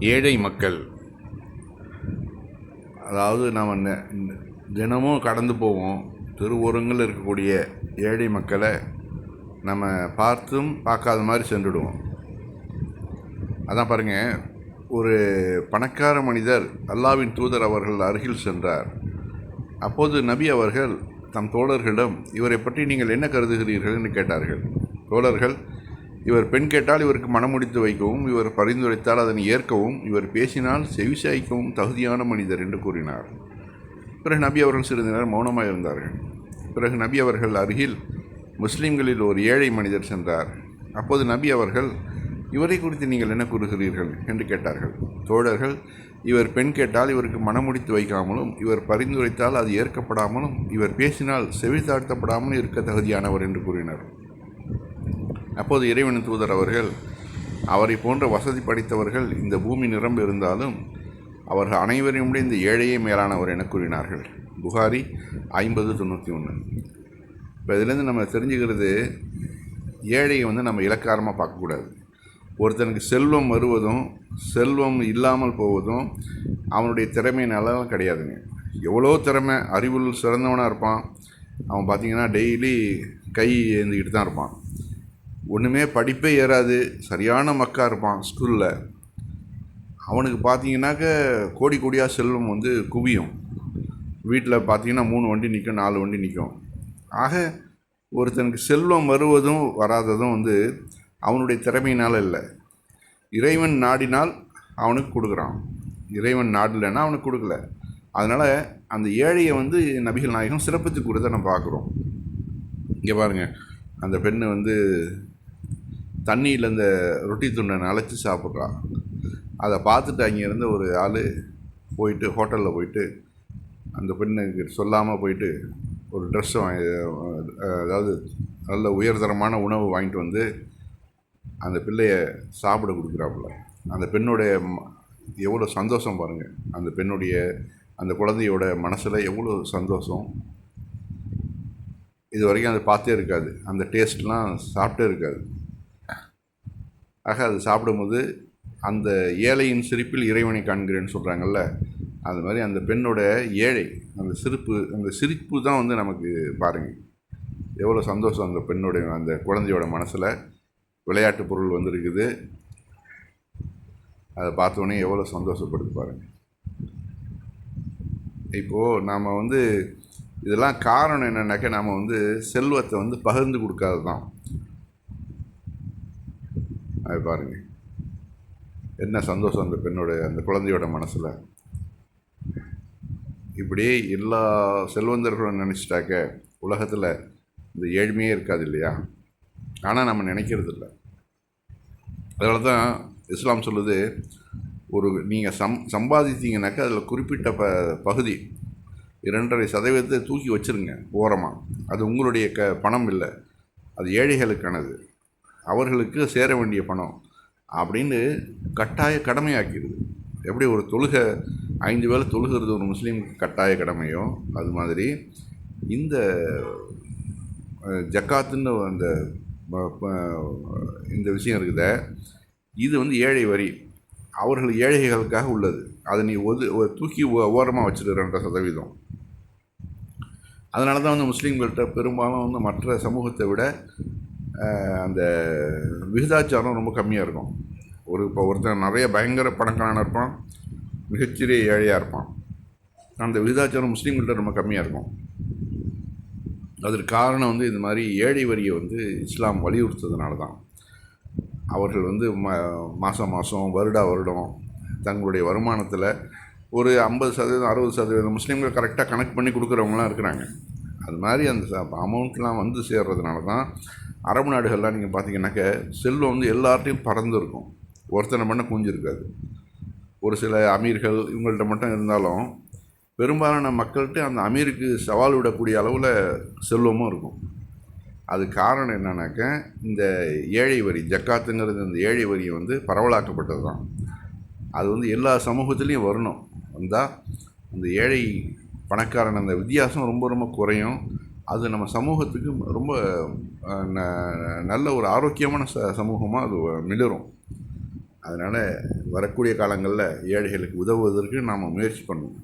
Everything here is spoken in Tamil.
ஏழை மக்கள். அதாவது நாம் நெ- தினமும் கடந்து போவோம். திருவோரங்கள் இருக்கக்கூடிய ஏழை மக்களை நம்ம பார்த்தும் பார்க்காத மாதிரி சென்றுடுவோம். அதான் பாருங்கள் ஒரு பணக்கார மனிதர் அல்லாவின் தூதர் அவர்கள் அருகில் சென்றார். அப்போது நபி அவர்கள் தம் தோழர்களிடம் இவரை பற்றி நீங்கள் என்ன கருதுகிறீர்கள்? என்று கேட்டார்கள். தோழர்கள் இவர் பெண் கேட்டால் இவருக்கு மனமுடித்து வைக்கவும் இவர் பரிந்துரைத்தால் அதனை ஏற்கவும் இவர் பேசினால் செவிசாய்க்கவும் தகுதியான மனிதர் என்று கூறினார். பிறகு நபி அவர்கள் சிறிது நேரம் மௌனமாக இருந்தார்கள். பிறகு நபி அவர்கள் அருகில் முஸ்லீம்களில் ஒரு ஏழை மனிதர் சென்றார். அப்போது நபி அவர்கள் இவரை குறித்து நீங்கள் என்ன கூறுகிறீர்கள்? என்று கேட்டார்கள். தோழர்கள் இவர் பெண் கேட்டால் இவருக்கு மனமுடித்து வைக்காமலும் இவர் பரிந்துரைத்தால் அது ஏற்கப்படாமலும் இவர் பேசினால் செவி தாழ்த்தப்படாமலும் இருக்க தகுதியானவர் என்று கூறினார். அப்போது இறைவன் தூதர் அவர்கள் அவரை போன்ற வசதி படைத்தவர்கள் இந்த பூமி நிரம்ப இருந்தாலும் அவர்கள் அனைவரையும் விட இந்த ஏழையே மேலானவர் என கூறினார்கள். புகாரி ஐம்பது தொண்ணூற்றி ஒன்று இப்போ இதுலேருந்து நம்ம தெரிஞ்சுக்கிறது ஏழையை வந்து நம்ம இலக்காரமாக பார்க்கக்கூடாது. ஒருத்தனுக்கு செல்வம் வருவதும் செல்வம் இல்லாமல் போவதும் அவனுடைய திறமையினால கிடையாதுங்க. எவ்வளோ திறமை அறிவுள் சிறந்தவனாக இருப்பான். அவன் பார்த்திங்கன்னா டெய்லி கை ஏந்திக்கிட்டு தான் இருப்பான். ஒன்றுமே படிப்பே ஏறாது. சரியான மக்கா இருப்பான் ஸ்கூலில் அவனுக்கு பார்த்தீங்கன்னாக்க கோடி கோடியாக செல்வம் வந்து குவியும். வீட்டில் பார்த்தீங்கன்னா மூணு வண்டி நிற்கும் நாலு வண்டி நிற்கும் ஆக ஒருத்தனுக்கு செல்வம் வருவதும் வராததும் வந்து அவனுடைய திறமையினால் இல்லை. இறைவன் நாடினால் அவனுக்கு கொடுக்குறான். இறைவன் நாடலைன்னா அவனுக்கு கொடுக்கல. அதனால் அந்த ஏழையை வந்து நபிகள் நாயகம் சிறப்பித்து கொடுத்த நம்ம பார்க்குறோம். இங்கே பாருங்கள் அந்த பெண்ணு வந்து தண்ணியில் இந்த ரொட்டி துண்டை நனைச்சி சாப்பிட்றான். அதை பார்த்துட்டு அங்கேருந்து ஒரு ஆள் போயிட்டு ஹோட்டலில் போயிட்டு அந்த பெண்ணுக்கு சொல்லாமல் போயிட்டு ஒரு ட்ரெஸ்ஸை வாங்கி அதாவது நல்ல உயர்தரமான உணவு வாங்கிட்டு வந்து அந்த பிள்ளைய சாப்பிட கொடுக்குறாப்புல. அந்த பெண்ணுடைய ம- எவ்வளோ சந்தோஷம் பாருங்கள் அந்த பெண்ணுடைய அந்த குழந்தையோட மனசில் எவ்வளோ சந்தோஷம். இது வரைக்கும் அதை பார்த்தே இருக்காது. அந்த டேஸ்ட்லாம் சாப்பிட்டே இருக்காது. ஆக அது சாப்பிடும்போது அந்த ஏழையின் சிரிப்பில் இறைவனை காண்கிறேன்னு சொல்கிறாங்கல்ல அது மாதிரி அந்த பெண்ணோட ஏழை அந்த சிரிப்பு அந்த சிரிப்பு தான் வந்து நமக்கு பாருங்கள் எவ்வளோ சந்தோஷம் அந்த பெண்ணுடைய அந்த குழந்தையோட மனசில். விளையாட்டு பொருள் வந்திருக்குது. அதை பார்த்தோன்னே எவ்வளோ சந்தோஷப்படுது பாருங்கள் இப்போது நாம் வந்து இதெல்லாம் காரணம் என்னென்னாக்கா நாம் வந்து செல்வத்தை வந்து பகிர்ந்து கொடுக்காது தான் அது பாருங்கள் என்ன சந்தோஷம் அந்த பெண்ணோட அந்த குழந்தையோட மனசில். இப்படியே எல்லா செல்வந்தர்களும் நினச்சிட்டாக்க உலகத்தில் இந்த ஏழ்மையே இருக்காது இல்லையா? ஆனால் நம்ம நினைக்கிறது இல்லை அதனால தான் இஸ்லாம் சொல்லுது ஒரு நீங்கள் சம் சம்பாதித்தீங்கனாக்கா அதில் குறிப்பிட்ட ப பகுதி இரண்டரை சதவீதத்தை தூக்கி வச்சிருங்க ஓரமாக அது உங்களுடைய க பணம் இல்லை அது ஏழைகளுக்கானது. அவர்களுக்கு சேர வேண்டிய பணம் அப்படின்னு கட்டாய கடமையாக்கிடுது. எப்படி ஒரு தொழுகை ஐந்து வேளை தொழுகிறது ஒரு முஸ்லீமுக்கு கட்டாய கடமையோ அது மாதிரி இந்த ஜக்காத்துன்னு அந்த இந்த விஷயம் இருக்குது இது வந்து ஏழை வரி. அவர்கள் ஏழைகளுக்காக உள்ளது. அதை நீ ஒது தூக்கி ஓரமாக வச்சுருக்கிற சதவீதம். அதனால தான் வந்து முஸ்லீம்கள்கிட்ட பெரும்பாலும் வந்து மற்ற சமூகத்தை விட அந்த விகிதாச்சாரம் ரொம்ப கம்மியாக இருக்கும். ஒரு இப்போ ஒருத்தன் நிறைய பயங்கர பணக்காரனாக இருப்பான் மிகச்சிறிய ஏழையாக இருப்பான். அந்த விகிதாச்சாரம் முஸ்லீம்கள்கிட்ட ரொம்ப கம்மியாக இருக்கும். அதற்கு காரணம் வந்து இது மாதிரி ஏழை வரியை வந்து இஸ்லாம் வலியுறுத்ததுனால தான் அவர்கள் வந்து ம மாதம் மாதம் வருடா வருடம் தங்களுடைய வருமானத்தில் ஒரு ஐம்பது சதவீதம் அறுபது சதவீதம் முஸ்லீம்கள் கரெக்டாக கணக்கு பண்ணி கொடுக்குறவங்களாம் இருக்கிறாங்க. அது மாதிரி அந்த அமௌண்ட்லாம் வந்து சேர்றதுனால தான் அரபு நாடுகள்லாம் நீங்கள் பார்த்தீங்கன்னாக்க செல்வம் வந்து எல்லார்ட்டையும் பறந்துருக்கும். ஒருத்தனை மட்டும் குஞ்சிருக்காது ஒரு சில அமீர்கள் இவங்கள்ட்ட மட்டும் இருந்தாலும் பெரும்பாலான மக்கள்கிட்ட அந்த அமீருக்கு சவால் விடக்கூடிய அளவில் செல்வமும் இருக்கும். அது காரணம் என்னன்னாக்க இந்த ஏழை வரி ஜக்காத்துங்கிறது இந்த ஏழை வரி வந்து பரவலாக்கப்பட்டது தான். அது வந்து எல்லா சமூகத்துலேயும் வரணும். வந்தால் அந்த ஏழை பணக்காரன் அந்த வித்தியாசம் ரொம்ப ரொம்ப குறையும். அது நம்ம சமூகத்துக்கு ரொம்ப ந- நல்ல ஒரு ஆரோக்கியமான ச சமூகமாக அது மிளரும். அதனால் வரக்கூடிய காலங்களில் ஏழைகளுக்கு உதவுவதற்கு நாம் முயற்சி பண்ணுவோம்.